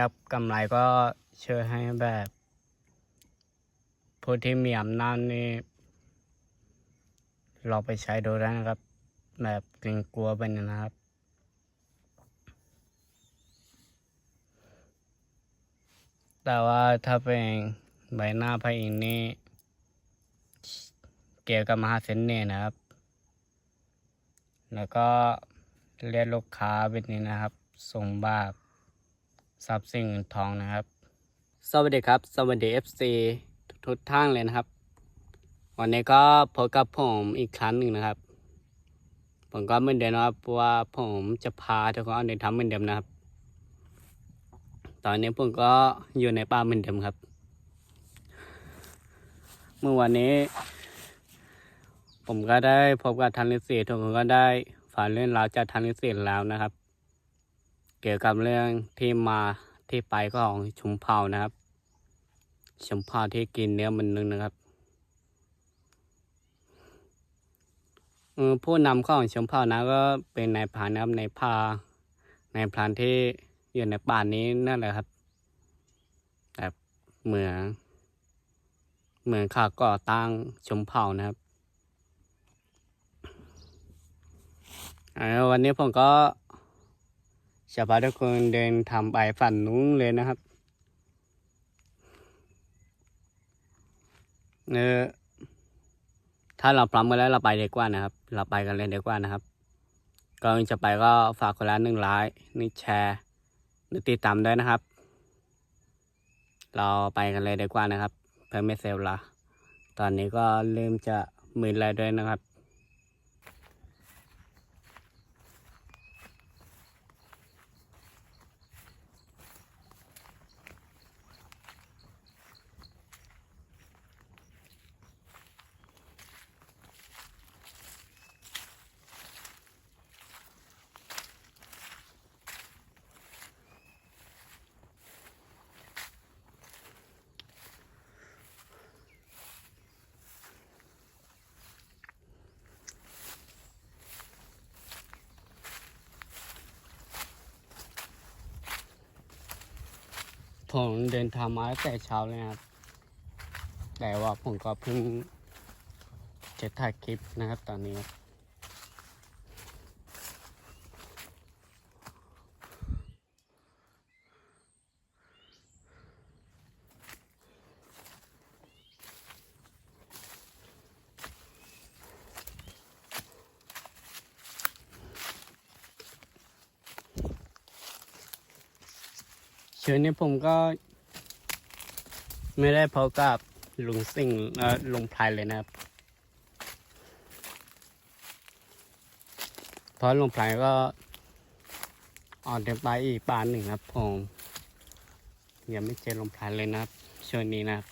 ครับกำไรก็เชื่อให้แบบผู้ที่มีอำนาจนี่เราไปใช้ดูได้นะครับ แบบเกรงกลัวไปนะครับ แต่ว่าถ้าเป็นใบหน้าพระอินทร์นี่เกี่ยวกับมหาเสน่ห์นะครับ แล้วก็เรียกลูกค้าแบบนี้นะครับส่งบาป ทรัพย์สินเงินทองนะครับ สวัสดีครับ สวัสดี FC ทุกท่านเลยนะครับ วันนี้ก็พบกับผมอีกครั้งหนึ่งนะครับ ผมก็เหมือนเดิมนะครับว่าผมจะพาทุกคนเดินทำเหมือนเดิมนะครับ ตอนนี้ผมก็อยู่ในป่าเหมือนเดิมครับ เมื่อวันนี้ ผมก็ได้พบกับทันฤาษีทุกคนก็ได้ฝันเรื่องราวจากทันฤาษีแล้วนะครับ เกี่ยวกับเรื่องที่มาที่ไปของชุมเผานะครับ ชุมเผ่าที่กินเนื้อมันนึงนะครับผู้นำของชุมเผานะก็เป็นนายพรานนะครับในป่านายพรานที่อยู่ในป่านี้นั่นแหละครับแบบเหมือนเหมือนข้าก่อตั้งชุมเผ่านะครับวันนี้ผมก็ จะพาทุกคนเดินทำไปฝันนู้นเลยนะครับเออถ้าเราพร้อมกันแล้วเราไปเดีกว่านะครับ เราไปกันเลยดีกว่านะครับก่อนจะไปก็ฝากคนละหนึ่งไลค์หนึ่งแชร์หนึ่งติดตามด้วยนะครับ เราไปกันเลยเดีกว่านะครับ เพื่อไม่เซลละตอนนี้ก็เริ่มจะมืนแล้วด้วยนะครับ ผมเดินทางมาตั้งแต่เช้าเลยนะครับ แต่ว่าผมก็เพิ่งจะถ่ายคลิปนะครับตอนนี้ครับ เช้านี้ผมก็ไม่ได้พบกับลุงสิงห์เอ่อลุงไพรเลยนะครับ เพราะลุงไพรก็ออกเดินไปอีกป่าหนึ่งครับผมยังไม่เจอลุงไพรเลยนะครับช่วงนี้นะครับ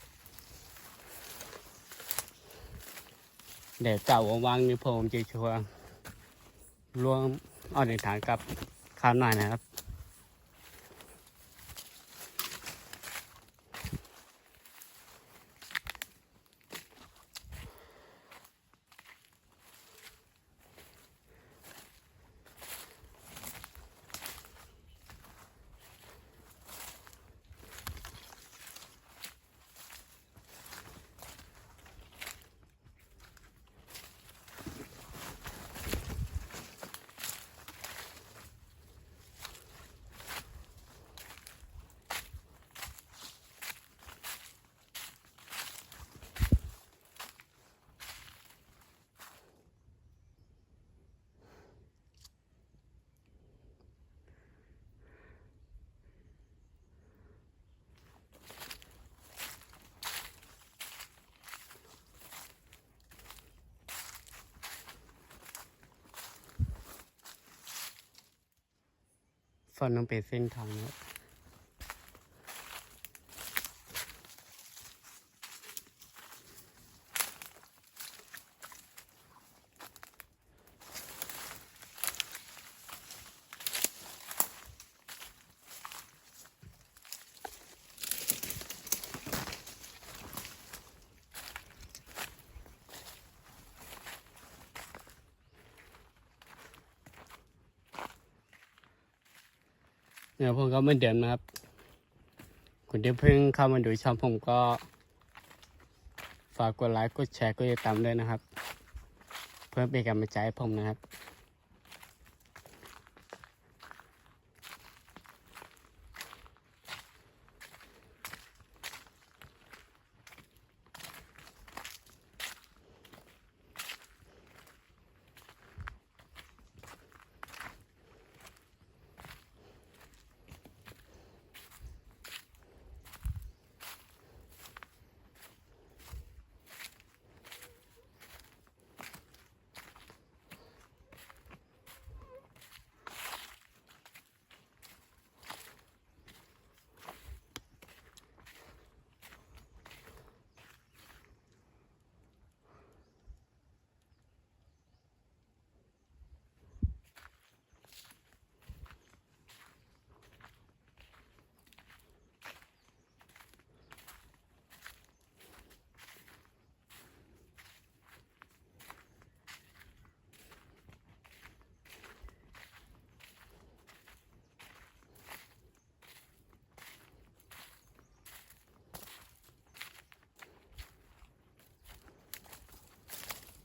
เดี๋ยวเก่าว่างๆนี่ผมจะชวนร่วมออกเดินทางกับข้าวหน่อยนะครับ ฝนต้องเป็นเส้นทางนะ เนี่ยผมก็เหมือนเดิมนะครับคุณที่เพิ่งเข้ามาดูช่องผมก็ฝากกดไลค์กดแชร์กดติดตามด้วยนะครับ เพื่อเป็นกำลังใจให้ผมนะครับ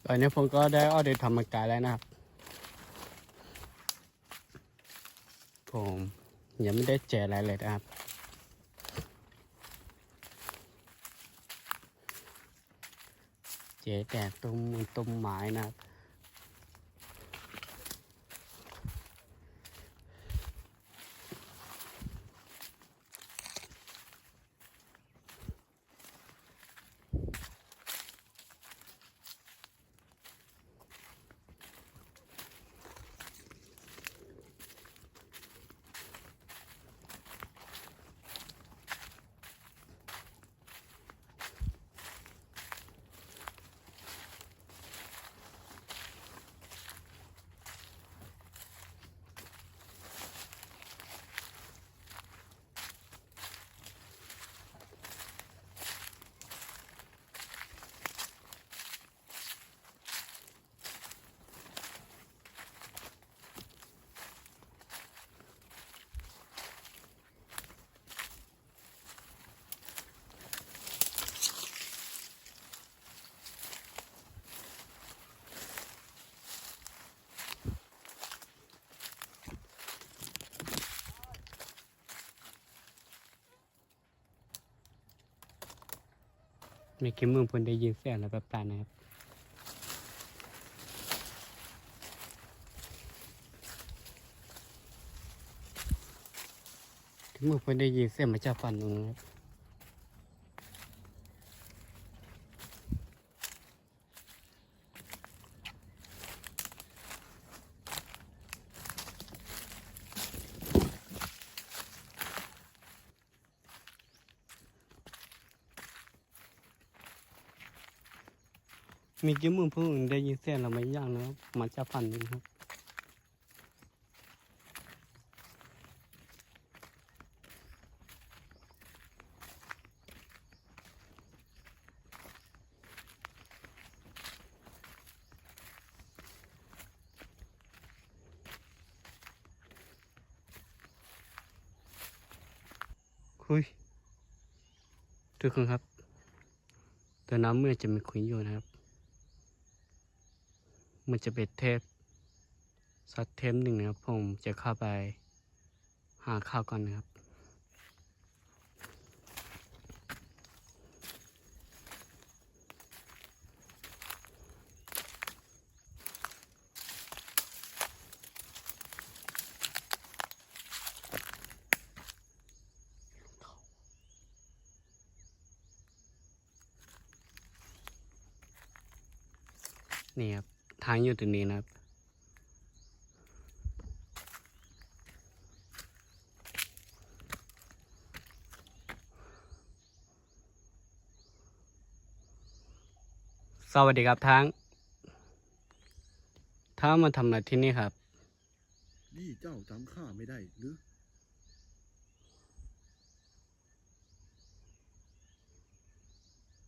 ตอนนี้ผมก็ได้ออเดอร์ธรรมกายแล้วนะครับ ผมยังไม่ได้แจกอะไรเลยนะครับ เจ๊แตกตุ้มตุ้มไม้นะครับ มื่อกี้มือผมได้ยินเสียงแล้วแบบตานะครับที่มือผมได้ยินเสียงมาจากฝันตรงนี้ครับ มีกี่มือผู้อื่นได้ยินเสียงเราไม่ย่างนะครับมาจากฝั่งนู้นครับคุยทุกคนครับตัวน้ำเมื่อจะมีขุยอยู่นะครับ มันจะเป็นเทปสักเทปหนึ่งนะครับ ผมจะเข้าไปหาข้าวก่อนนะครับนี่ครับ ทางอยู่ตรงนี้นะครับ สวัสดีครับทั้งถ้ามาทำอะไรที่นี่ครับ นี่เจ้าจำข้าไม่ได้หรือ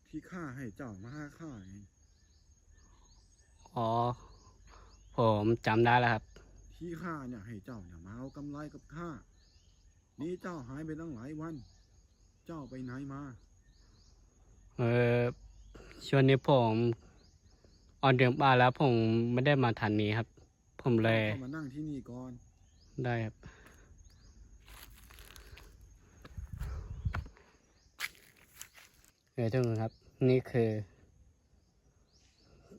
ที่ข้าให้เจ้ามาหาข้าไง อ๋อ ผมจำได้แล้วครับ ที่ข้าเนี่ยให้เจ้าเนี่ยมาเอากำไรกับข้า นี่เจ้าหายไปตั้งหลายวัน เจ้าไปไหนมา เออช่วงนี้ผมออนเดือนบ้านแล้วผมไม่ได้มาทันนี้ครับ ผมเลยเข้ามานั่งที่นี่ก่อน ได้ครับ เออทุกคนครับ นี่คือ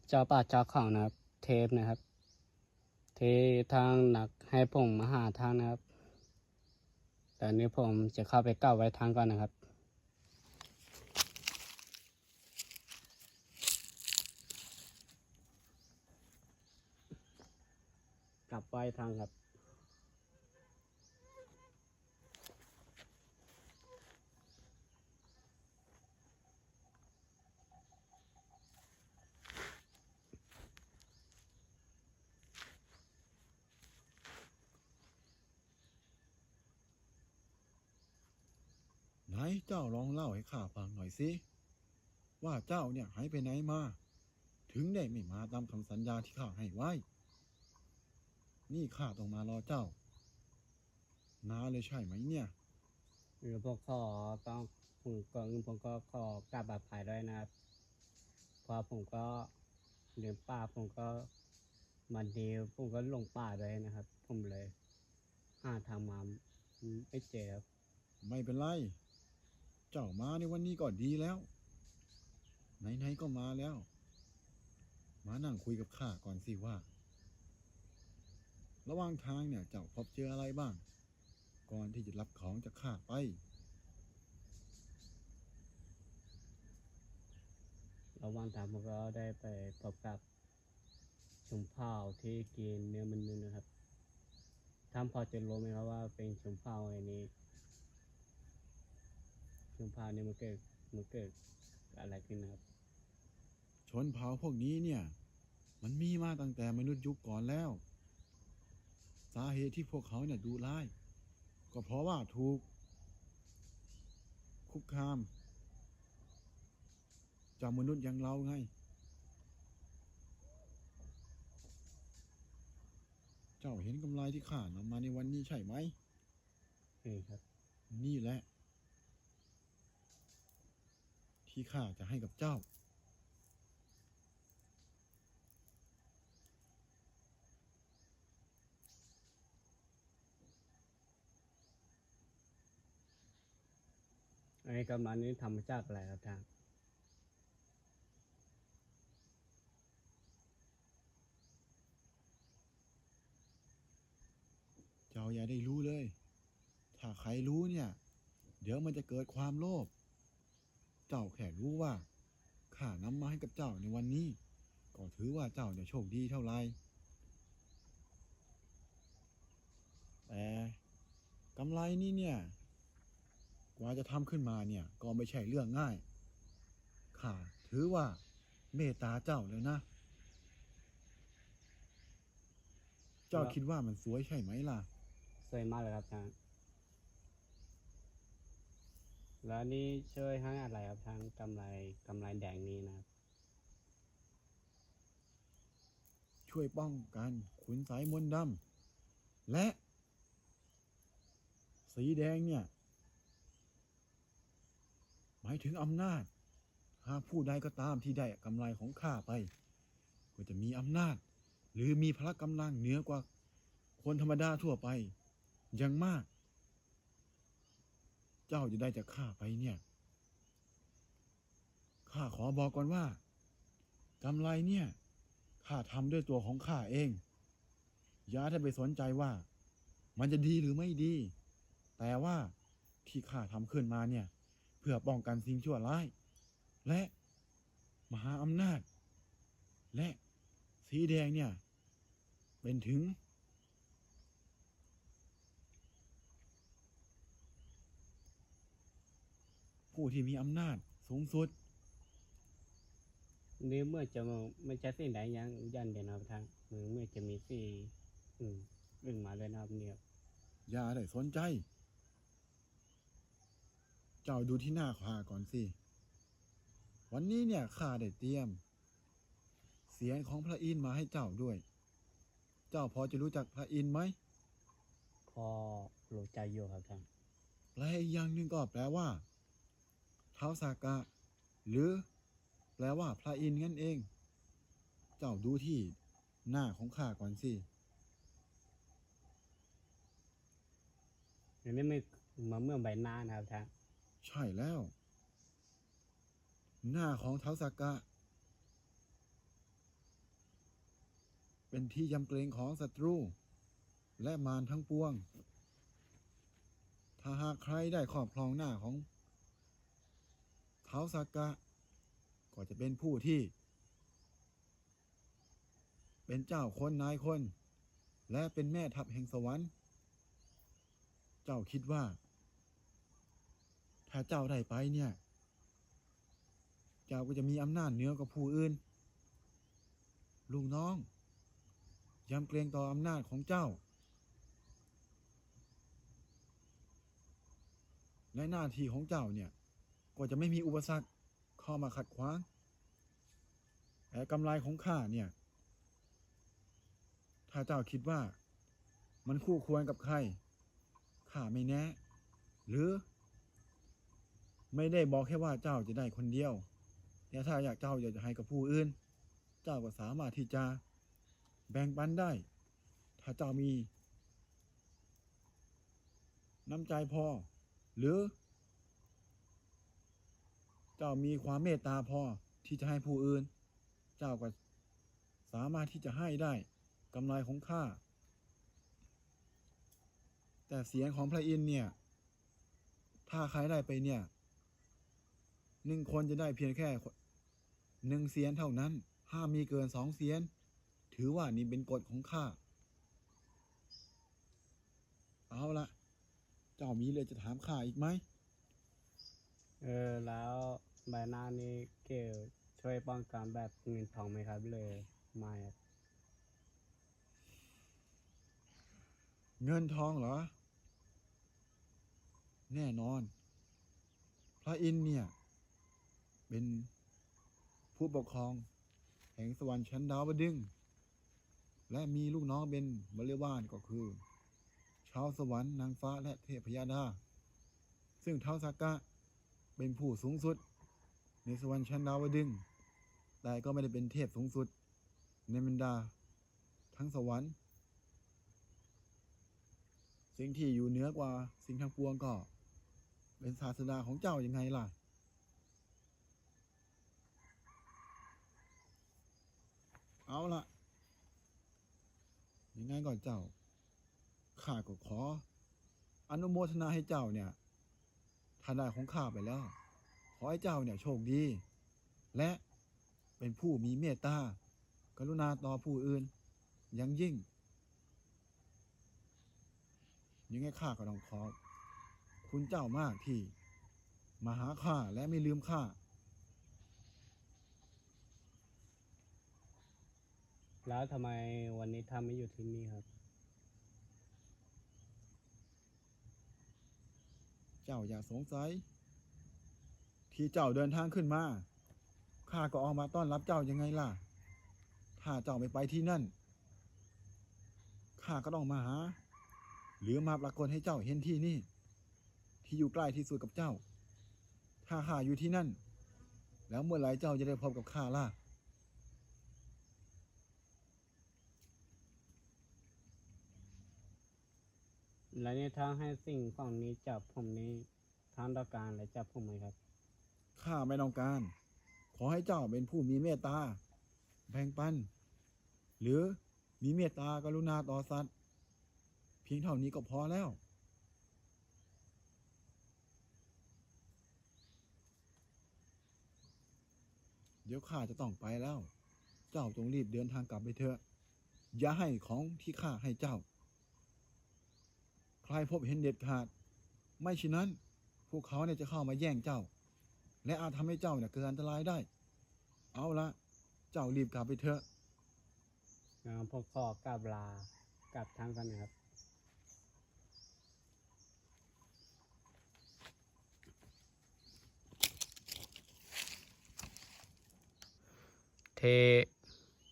เจ้าป่าเจ้าเขานะครับ เทปนะครับ เททางหนักให้ผมมาหาทางนะครับแต่อันนี้ผมจะเข้าไปเก้าไว้ทางก่อนนะครับกลับไว้ทางครับ ไหนเจ้าลองเล่า ให้ข้าฟังหน่อยสิ ว่าเจ้าเนี่ยหายไปไหนมา ถึงได้ไม่มาตามคำสัญญาที่ข้าให้ไว้ นี่ข้าต้องมารอเจ้า นาเลยใช่ไหมเนี่ยหรือผมขอต้องผมก่อนอื่นผมก็ขอกราบอภัยด้วยนะครับเพราะผมก็เดินป่าผมก็มันดีผมก็หลงป่าด้วยนะครับ ผมเลยหาทางมาไม่เจอครับ ไม่เป็นไร เจ้ามาในวันนี้ก็ดีแล้ว ไหนๆก็มาแล้ว มานั่งคุยกับข้าก่อนสิว่า ระหว่างทางเนี่ยเจ้าพบเจออะไรบ้าง ก่อนที่จะรับของจากข้าไป ระหว่างทางผมก็ได้ไปพบกับชมเผ่าที่กินเนื้อมันนูนนะครับท่านพอจะรู้ไหมครับว่าเป็นชมเผ่าไอ้นี้ มเผ่านี่มันเกิดมันเกิดอะไรขึ้นนะครับชนเผ่าพวกนี้เนี่ย มันมีมาตั้งแต่มนุษย์ยุคก่อนแล้ว สาเหตุที่พวกเขาเนี่ยดูร้าย ก็เพราะว่าถูก คุกคาม จากมนุษย์อย่างเราไง เจ้าเห็นกำไรที่ข้านำมาในวันนี้ใช่ไหมเออครับ นี่แหละ ที่ข้าจะให้กับเจ้า ไอ้กำลังนี้ทำมาจากอะไรครับท่านเจ้าอย่าได้รู้เลย ถ้าใครรู้เนี่ย เดี๋ยวมันจะเกิดความโลภ เจ้าแค่รู้ว่าข้านำมาให้กับเจ้าในวันนี้ ก็ถือว่าเจ้าเนี่ยโชคดีเท่าไรแต่กำไรนี้เนี่ย กว่าจะทำขึ้นมาเนี่ย ก็ไม่ใช่เรื่องง่าย ข้าถือว่าเมตตาเจ้าเลยนะ เจ้าคิดว่ามันสวยใช่ไหมล่ะ สวยมากเลยครับท่าน แล้วนี่ช่วยให้อะไรครับทานกำไรกำไรแดงนี้นะครับ ช่วยป้องกันขุนสายมนต์ดำและ สีแดงเนี่ย หมายถึงอำนาจหากผู้ใดก็ตามที่ได้กำไรของข้าไป ก็จะมีอำนาจ หรือมีพละกำลังเหนือกว่าคนธรรมดาทั่วไปอย่างมาก เจ้าจะได้จากข้าไปเนี่ย ข้าขอบอกก่อนว่ากำไรเนี่ย ข้าทำด้วยตัวของข้าเอง อย่าได้ไปสนใจว่า มันจะดีหรือไม่ดี แต่ว่าที่ข้าทำขึ้นมาเนี่ย เพื่อป้องกันสิ่งชั่วร้าย และมหาอำนาจ และสีแดงเนี่ย เป็นถึง ผู้ที่มีอำนาจสูงสุดนี่เมื่อจะไม่ใช่สิ่งใดยังยันเด่นนะครับท่านมือเมื่อจะมีสี่อืมอึ่งมาเลยนะครับเนี่ยอย่าได้สนใจ เจ้าดูที่หน้าข้าก่อนสิ วันนี้เนี่ยข้าได้เตรียม เสียงของพระอินทร์มาให้เจ้าด้วย เจ้าพอจะรู้จักพระอินทร์ไหมพอรู้ใจอยู่ครับท่านแปลอีกอย่างหนึ่งก็แปลว่า ท้าวสากะ หรือแปลว่าพระอินทร์นั่นเอง เจ้าดูที่หน้าของข้าก่อนสิอันนี้ไม่มาเมื่อใบหน้านะครับท่านใช่แล้ว หน้าของท้าวสากะ เป็นที่ยำเกรงของศัตรู และมารทั้งปวง ถ้าหากใครได้ครอบครองหน้าของ ท้าวสากะ ก็จะเป็นผู้ที่ เป็นเจ้าคนนายคน และเป็นแม่ทัพแห่งสวรรค์ เจ้าคิดว่า ถ้าเจ้าได้ไปเนี่ย เจ้าก็จะมีอำนาจเหนือกว่าผู้อื่น ลูกน้องยำเกรงต่ออำนาจของเจ้าในหน้าที่ของเจ้าเนี่ย ก็จะไม่มีอุปสรรคเข้ามาขัดขวางแต่กำไรของข้าเนี่ย ถ้าเจ้าคิดว่ามันคู่ควรกับใครข้าไม่แน่หรือ ไม่ได้บอกแค่ว่าเจ้าจะได้คนเดียวแต่ถ้าอยากเจ้าอยากจะให้กับผู้อื่น เจ้าก็สามารถที่จะแบ่งปันได้ ถ้าเจ้ามี น้ำใจพอ หรือ เจ้ามีความเมตตาพอที่จะให้ผู้อื่น เจ้าก็สามารถที่จะให้ได้กำไรของข้าแต่เสียงของพระอินทร์เนี่ย ถ้าใครได้ไปเนี่ยหนึ่งคนจะได้เพียงแค่หนึ่งเสียนเท่านั้น ห้ามมีเกินสองเสียน ถือว่านี่เป็นกฎของข้า เอาละเจ้ามีเลยจะถามข้าอีกไหม เออแล้ว ใบหน้านี้เกี่ยวช่วยป้องกันแบบเงินทองไหมครับเลยไม่ครับเงินทองเหรอ แน่นอน พระอินทร์เนี่ย เป็นผู้ปกครอง แห่งสวรรค์ชั้นดาวดึง และมีลูกน้องเป็นบริวารก็คือ ชาวสวรรค์นางฟ้าและเทพยดา ซึ่งเท้าสักกะเป็นผู้สูงสุด ในสวรรค์ชั้นดาวดึงแต่ก็ไม่ได้เป็นเทพสูงสุด ในบรรดา ทั้งสวรรค์ สิ่งที่อยู่เหนือกว่าสิ่งทั้งปวงก็ เป็นศาสดาของเจ้ายังไงล่ะ เอาละยังไงก่อนเจ้าข้าก็ขอ อนุโมทนาให้เจ้าเนี่ยทาได้ของข้าไปแล้ว ขอให้เจ้าเนี่ยโชคดี และเป็นผู้มีเมตตากรุณาต่อผู้อื่นอยังยิ่ง ยังไงข้าก็ต้องขอบคุณเจ้ามากที่มาหาข้าและไม่ลืมข้าแล้วทำไมวันนี้ท่านไม่อยู่ที่นี่ครับ เจ้าอย่าสงสัย ที่เจ้าเดินทางขึ้นมา ข้าก็ออกมาต้อนรับเจ้ายังไงล่ะ ถ้าเจ้าไม่ไปที่นั่น ข้าก็ต้องมาหา หรือมาปรากฏให้เจ้าเห็นที่นี่ ที่อยู่ใกล้ที่สุดกับเจ้า ถ้าข้าอยู่ที่นั่น แล้วเมื่อไหร่เจ้าจะได้พบกับข้าล่ะแล้วนี่ท่านให้สิ่งของนี้จับผมนี้ท่านต้องการอะจับผมไหมครับ ข้าไม่ต้องการ ขอให้เจ้าเป็นผู้มีเมตตา แบ่งปัน หรือมีเมตตากรุณาต่อสัตว์ เพียงเท่านี้ก็พอแล้ว เดี๋ยวข้าจะต้องไปแล้ว เจ้าจงรีบเดินทางกลับไปเถอะ อย่าให้ของที่ข้าให้เจ้า ใครพบเห็นเด็ดขาด ไม่ฉะนั้น พวกเขาเนี่ยจะเข้ามาแย่งเจ้า และอาจทำให้เจ้าเนี่ยเกิดอันตรายได้ เอาละเจ้ารีบกลับไปเถอะงั้นผมขอกราบลากลับทางกันนะครับที่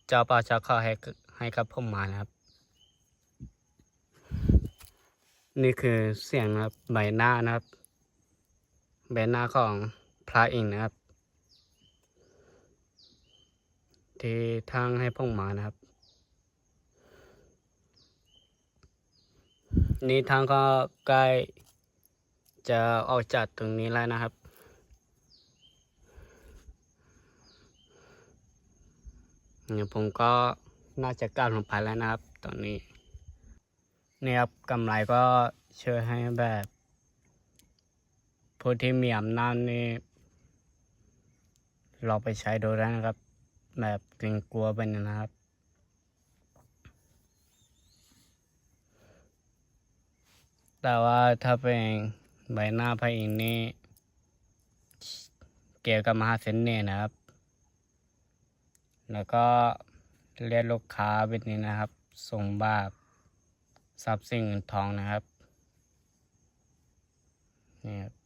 เจ้าป่าชาเขาให้กให้กับผมมานะครับ นี่คือเสียงนะครับใบหน้านะครับ ใบหน้าของ พระอินทร์นะครับที่ทางให้พ่องมานะครับ นี่ทางก็ใกล้จะออกจากตรงนี้แล้วนะครับ เนี่ยผมก็น่าจะกลับลงไปแล้วนะครับ ตอนนี้เนี่ยครับกำไรก็เชื่อให้แบบผู้ที่มีอำนาจนี่ เราไปใช้ดูได้นะครับ แบบเกรงกลัวไปนะครับแต่ว่าถ้าเป็นใบหน้าพระอินทร์นี่เกี่ยวกับมหาเสน่ห์นะครับ แล้วก็เรียกลูกค้าแบบนี้นะครับ ส่งบาปทรัพย์สินเงินทองนะครับนี่ครับ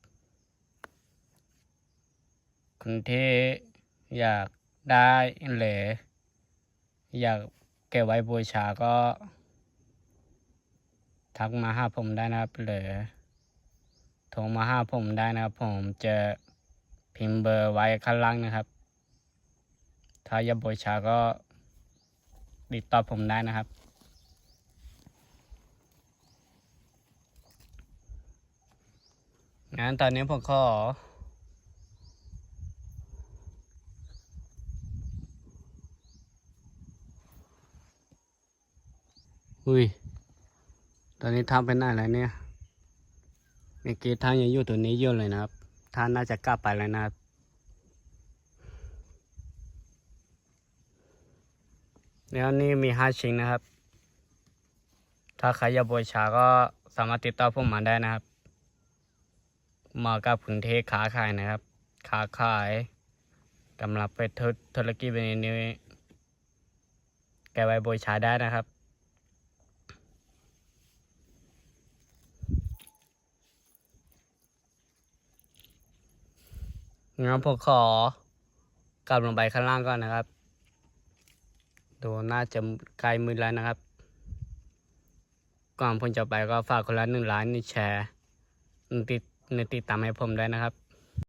คนที่อยากได้หรืออยากเก็บไว้บูชาก็ ทักมาหาผมได้นะครับ หรือโทรมาหาผมได้นะครับ ผมจะพิมพ์เบอร์ไว้ข้างล่างนะครับ ถ้าอยากบูชาก็ติดต่อผมได้นะครับงั้นตอนนี้ผมขอ อุ้ย ตอนนี้ท่านไปไหนแล้วเนี่ยเมื่อกี้ท่านยังอยู่ตัวนี้อยู่เลยนะครับ ท่านน่าจะกลับไปแล้วนะครับ แล้วนี่มีห้าชิ้นนะครับ ถ้าใครอยากบูชาก็สามารถติดต่อผมมาได้นะครับมากับพื้นที่ค้าขายนะครับค้าขายกำลังไปธุธุรกิจแบบนี้แกไว้บูชาได้นะครับ งั้นผมขอกลับลงไปข้างล่างก่อนนะครับ ดูน่าจะใกล้มืดแล้วนะครับ ก่อนผมจะไปก็ฝากคนละหนึ่งล้านนี่แชร์หนึ่งติดหนึ่งติดตามให้ผมด้วยนะครับ